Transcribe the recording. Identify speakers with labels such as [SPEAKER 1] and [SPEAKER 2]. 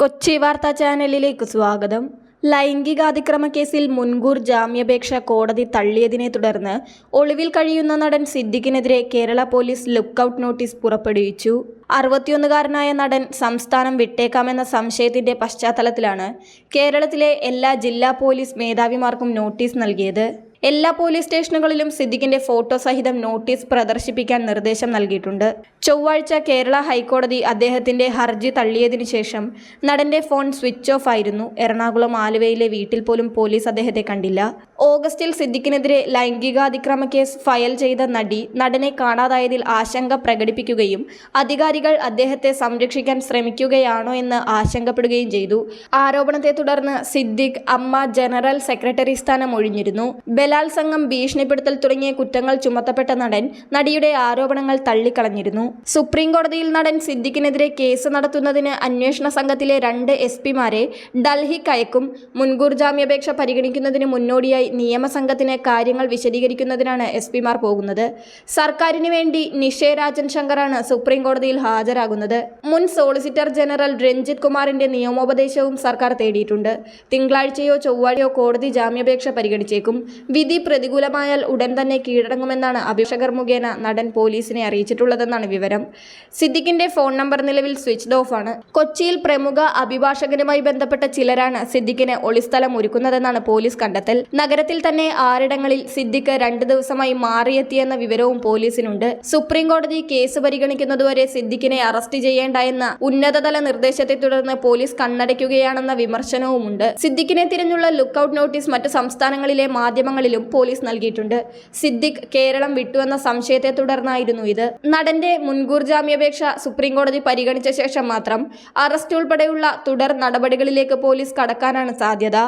[SPEAKER 1] കൊച്ചി വാർത്താ ചാനലിലേക്ക് സ്വാഗതം. ലൈംഗികാതിക്രമ കേസിൽ മുൻകൂർ ജാമ്യാപേക്ഷ കോടതി തള്ളിയതിനെ തുടർന്ന് ഒളിവിൽ കഴിയുന്ന നടൻ സിദ്ദിഖിനെതിരെ കേരള പോലീസ് ലുക്കൌട്ട് നോട്ടീസ് പുറപ്പെടുവിച്ചു. അറുപത്തിയൊന്നുകാരനായ നടൻ സംസ്ഥാനം വിട്ടേക്കാമെന്ന സംശയത്തിന്റെ പശ്ചാത്തലത്തിലാണ് കേരളത്തിലെ എല്ലാ ജില്ലാ പോലീസ് മേധാവിമാർക്കും നോട്ടീസ് നൽകിയത്. എല്ലാ പോലീസ് സ്റ്റേഷനുകളിലും സിദ്ദിഖിന്റെ ഫോട്ടോ സഹിതം നോട്ടീസ് പ്രദർശിപ്പിക്കാൻ നിർദ്ദേശം നൽകിയിട്ടുണ്ട്. ചൊവ്വാഴ്ച കേരള ഹൈക്കോടതി അദ്ദേഹത്തിന്റെ ഹർജി തള്ളിയതിനു ശേഷം നടന്റെ ഫോൺ സ്വിച്ച് ഓഫ് ആയിരുന്നു. എറണാകുളം ആലുവയിലെ വീട്ടിൽ പോലും പോലീസ് അദ്ദേഹത്തെ കണ്ടില്ല. ഓഗസ്റ്റിൽ സിദ്ദിഖിനെതിരെ ലൈംഗികാതിക്രമ കേസ് ഫയൽ ചെയ്ത നടി നടനെ കാണാതായതിൽ ആശങ്ക പ്രകടിപ്പിക്കുകയും അധികാരികൾ അദ്ദേഹത്തെ സംരക്ഷിക്കാൻ ശ്രമിക്കുകയാണോ എന്ന് ആശങ്കപ്പെടുകയും ചെയ്തു. ആരോപണത്തെ തുടർന്ന് സിദ്ദിഖ് അമ്മ ജനറൽ സെക്രട്ടറി സ്ഥാനം ഒഴിഞ്ഞിരുന്നു. ബലാത്സംഗം ഭീഷണിപ്പെടുത്തൽ തുടങ്ങിയ കുറ്റങ്ങൾ ചുമത്തപ്പെട്ട നടൻ നടിയുടെ ആരോപണങ്ങൾ തള്ളിക്കളഞ്ഞിരുന്നു. സുപ്രീം കോടതിയിൽ നടൻ സിദ്ദിഖിനെതിരെ കേസ് നടത്തുന്നതിന് അന്വേഷണ സംഘത്തിലെ രണ്ട് എസ് പിമാരെ ഡൽഹിക്കയക്കും മുൻകൂർ ജാമ്യാപേക്ഷ പരിഗണിക്കുന്നതിന് മുന്നോടിയായി നിയമസംഘത്തിന് കാര്യങ്ങൾ വിശദീകരിക്കുന്നതിനാണ് എസ് പിമാർ പോകുന്നത്. സർക്കാരിന് വേണ്ടി നിഷേ രാജൻ ശങ്കറാണ് സുപ്രീം കോടതിയിൽ ഹാജരാകുന്നത്. മുൻ സോളിസിറ്റർ ജനറൽ രഞ്ജിത് കുമാറിന്റെ നിയമോപദേശവും സർക്കാർ തേടിയിട്ടുണ്ട്. തിങ്കളാഴ്ചയോ ചൊവ്വാഴ്ചയോ കോടതി ജാമ്യാപേക്ഷ പരിഗണിച്ചേക്കും. വിധി പ്രതികൂലമായാൽ ഉടൻ തന്നെ കീഴടങ്ങുമെന്നാണ് അഭിഷേകർ മുഖേന നടൻ പോലീസിനെ അറിയിച്ചിട്ടുള്ളതെന്നാണ് വിവരം. സിദ്ദിഖിന്റെ ഫോൺ നമ്പർ നിലവിൽ സ്വിച്ച്ഡ് ഓഫ് ആണ്. കൊച്ചിയിൽ പ്രമുഖ അഭിഭാഷകനുമായി ബന്ധപ്പെട്ട ചിലരാണ് സിദ്ദിഖിന് ഒളിസ്ഥലം ഒരുക്കുന്നതെന്നാണ് പോലീസ് കണ്ടെത്തൽ. നഗരത്തിൽ തന്നെ ആറിടങ്ങളിൽ സിദ്ദിഖ് രണ്ടു ദിവസമായി മാറിയെത്തിയെന്ന വിവരവും പോലീസിനുണ്ട്. സുപ്രീം കോടതി കേസ് പരിഗണിക്കുന്നതുവരെ സിദ്ദിഖിനെ അറസ്റ്റ് ചെയ്യേണ്ട എന്ന ഉന്നതതല നിർദ്ദേശത്തെ തുടർന്ന് പോലീസ് കണ്ണടയ്ക്കുകയാണെന്ന വിമർശനവുമുണ്ട്. സിദ്ദിഖിനെ തിരഞ്ഞുള്ള ലുക്കൌട്ട് നോട്ടീസ് മറ്റ് സംസ്ഥാനങ്ങളിലെ മാധ്യമങ്ങളിലും പോലീസ് നൽകിയിട്ടുണ്ട്. സിദ്ദിഖ് കേരളം വിട്ടുവെന്ന സംശയത്തെ തുടർന്നായിരുന്നു ഇത്. നടന്റെ മുൻകൂർ ജാമ്യാപേക്ഷ സുപ്രീംകോടതി പരിഗണിച്ച ശേഷം മാത്രം അറസ്റ്റ് ഉൾപ്പെടെയുള്ള തുടർ നടപടികളിലേക്ക് പോലീസ് കടക്കാനാണ് സാധ്യത.